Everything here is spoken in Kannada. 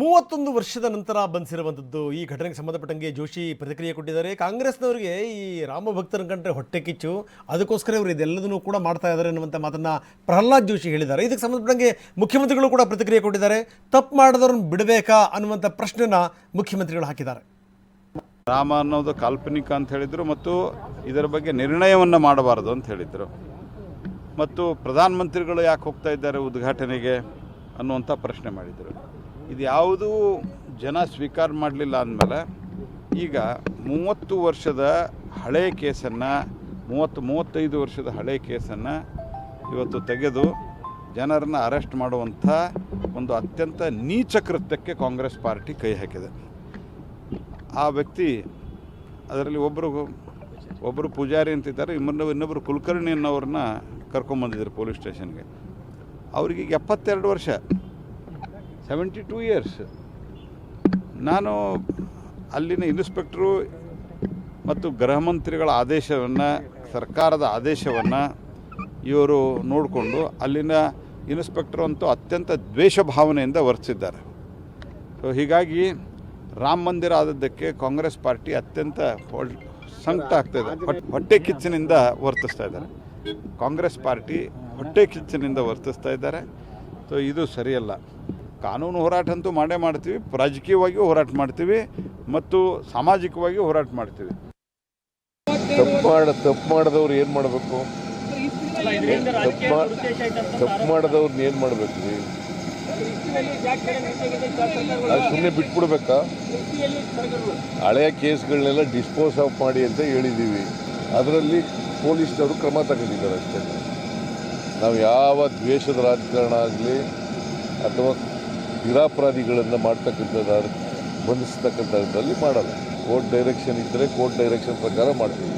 ಮೂವತ್ತೊಂದು ವರ್ಷದ ನಂತರ ಬಂದಿರುವಂಥದ್ದು. ಈ ಘಟನೆಗೆ ಸಂಬಂಧಪಟ್ಟಂಗೆ ಜೋಶಿ ಪ್ರತಿಕ್ರಿಯೆ ಕೊಟ್ಟಿದ್ದಾರೆ. ಕಾಂಗ್ರೆಸ್ನವರಿಗೆ ಈ ರಾಮ ಭಕ್ತರನ್ನು ಕಂಡ್ರೆ ಹೊಟ್ಟೆ ಕಿಚ್ಚು. ಅದಕ್ಕೋಸ್ಕರ ಇವರು ಇದೆಲ್ಲದನ್ನು ಕೂಡ ಮಾಡ್ತಾ ಇದ್ದಾರೆ ಅನ್ನುವಂಥ ಮಾತನ್ನು ಪ್ರಹ್ಲಾದ್ ಜೋಶಿ ಹೇಳಿದ್ದಾರೆ. ಇದಕ್ಕೆ ಸಂಬಂಧಪಟ್ಟಂಗೆ ಮುಖ್ಯಮಂತ್ರಿಗಳು ಕೂಡ ಪ್ರತಿಕ್ರಿಯೆ ಕೊಟ್ಟಿದ್ದಾರೆ. ತಪ್ಪು ಮಾಡಿದವ್ರನ್ನ ಬಿಡಬೇಕಾ ಅನ್ನುವಂಥ ಪ್ರಶ್ನೆನ ಮುಖ್ಯಮಂತ್ರಿಗಳು ಹಾಕಿದ್ದಾರೆ. ರಾಮ ಅನ್ನೋದು ಕಾಲ್ಪನಿಕ ಅಂತ ಹೇಳಿದರು ಮತ್ತು ಇದರ ಬಗ್ಗೆ ನಿರ್ಣಯವನ್ನು ಮಾಡಬಾರದು ಅಂತ ಹೇಳಿದರು. ಮತ್ತು ಪ್ರಧಾನಮಂತ್ರಿಗಳು ಯಾಕೆ ಹೋಗ್ತಾ ಇದ್ದಾರೆ ಉದ್ಘಾಟನೆಗೆ ಅನ್ನುವಂಥ ಪ್ರಶ್ನೆ ಮಾಡಿದರು. ಇದು ಯಾವುದೂ ಜನ ಸ್ವೀಕಾರ ಮಾಡಲಿಲ್ಲ ಅಂದಮೇಲೆ ಈಗ ಮೂವತ್ತು ವರ್ಷದ ಹಳೆ ಕೇಸನ್ನು, ಮೂವತ್ತು, ಮೂವತ್ತೈದು ವರ್ಷದ ಹಳೆ ಕೇಸನ್ನು ಇವತ್ತು ತೆಗೆದು ಜನರನ್ನು ಅರೆಸ್ಟ್ ಮಾಡುವಂಥ ಒಂದು ಅತ್ಯಂತ ನೀಚ ಕೃತ್ಯಕ್ಕೆ ಕಾಂಗ್ರೆಸ್ ಪಾರ್ಟಿ ಕೈ ಹಾಕಿದೆ. ಆ ವ್ಯಕ್ತಿ ಅದರಲ್ಲಿ ಒಬ್ಬರು ಒಬ್ಬರು ಪೂಜಾರಿ ಅಂತಿದ್ದಾರೆ ಇನ್ನೊಬ್ಬರು ಇನ್ನೊಬ್ಬರು ಕುಲಕರ್ಣಿ ಅನ್ನೋರನ್ನ ಕರ್ಕೊಂಬಂದಿದ್ರು ಪೊಲೀಸ್ ಸ್ಟೇಷನ್ಗೆ. ಅವ್ರಿಗೆ ಎಪ್ಪತ್ತೆರಡು ವರ್ಷ. ಸೆವೆಂಟಿ ಟೂ ಇಯರ್ಸ್ ನಾನು ಅಲ್ಲಿನ ಇನ್ಸ್ಪೆಕ್ಟ್ರು ಮತ್ತು ಗೃಹ ಮಂತ್ರಿಗಳ ಆದೇಶವನ್ನು, ಸರ್ಕಾರದ ಆದೇಶವನ್ನು ಇವರು ನೋಡಿಕೊಂಡು ಅಲ್ಲಿನ ಇನ್ಸ್ಪೆಕ್ಟರ್ ಅಂತೂ ಅತ್ಯಂತ ದ್ವೇಷ ಭಾವನೆಯಿಂದ ವರ್ತಿಸಿದ್ದಾರೆ. ಸೊ ಹೀಗಾಗಿ ರಾಮ ಮಂದಿರ ಆದದ್ದಕ್ಕೆ ಕಾಂಗ್ರೆಸ್ ಪಾರ್ಟಿ ಅತ್ಯಂತ ಸಂಕಟ ಆಗ್ತಾಯಿದೆ ಹೊಟ್ಟೆ ಕಿಚ್ಚಿನಿಂದ ವರ್ತಿಸ್ತಾ ಇದ್ದಾರೆ. ಕಾಂಗ್ರೆಸ್ ಪಾರ್ಟಿ ಹೊಟ್ಟೆ ಕಿಚ್ಚಿನಿಂದ ವರ್ತಿಸ್ತಾ ಇದ್ದಾರೆ. ಸೊ ಇದು ಸರಿಯಲ್ಲ. ಕಾನೂನು ಹೋರಾಟ ಅಂತೂ ಮಾಡೇ ಮಾಡ್ತೀವಿ ರಾಜಕೀಯವಾಗಿಯೂ ಹೋರಾಟ ಮಾಡ್ತೀವಿ ಮತ್ತು ಸಾಮಾಜಿಕವಾಗಿ ಹೋರಾಟ ಮಾಡ್ತೀವಿ. ತಪ್ಪು ಮಾಡ ತಪ್ಪು ಮಾಡಿದವ್ರು ಏನು ಮಾಡಬೇಕು? ತಪ್ಪು ತಪ್ಪು ಮಾಡಿದವ್ರನ್ನ ಏನು ಮಾಡಬೇಕು ರೀ ಅದು ಸುಮ್ಮನೆ ಬಿಟ್ಬಿಡ್ಬೇಕಾ? ಹಳೆಯ ಕೇಸ್ಗಳನ್ನೆಲ್ಲ ಡಿಸ್ಪೋಸ್ ಆಫ್ ಮಾಡಿ ಅಂತ ಹೇಳಿದ್ದೀವಿ ಅದರಲ್ಲಿ ಪೊಲೀಸ್ನವರು ಕ್ರಮ ತಗೊಂಡಿದ್ದಾರೆ ಅಷ್ಟೇ. ನಾವು ಯಾವ ದ್ವೇಷದ ರಾಜಕಾರಣ ಆಗಲಿ ಅಥವಾ ನಿರಾಪರಾಧಿಗಳನ್ನು ಮಾಡ್ತಕ್ಕಂಥದ್ದು ಬಂಧಿಸ್ತಕ್ಕಂಥದ್ರಲ್ಲಿ ಮಾಡಲ್ಲ. ಕೋರ್ಟ್ ಡೈರೆಕ್ಷನ್ ಇದ್ದರೆ ಕೋರ್ಟ್ ಡೈರೆಕ್ಷನ್ ಪ್ರಕಾರ ಮಾಡ್ತೀವಿ.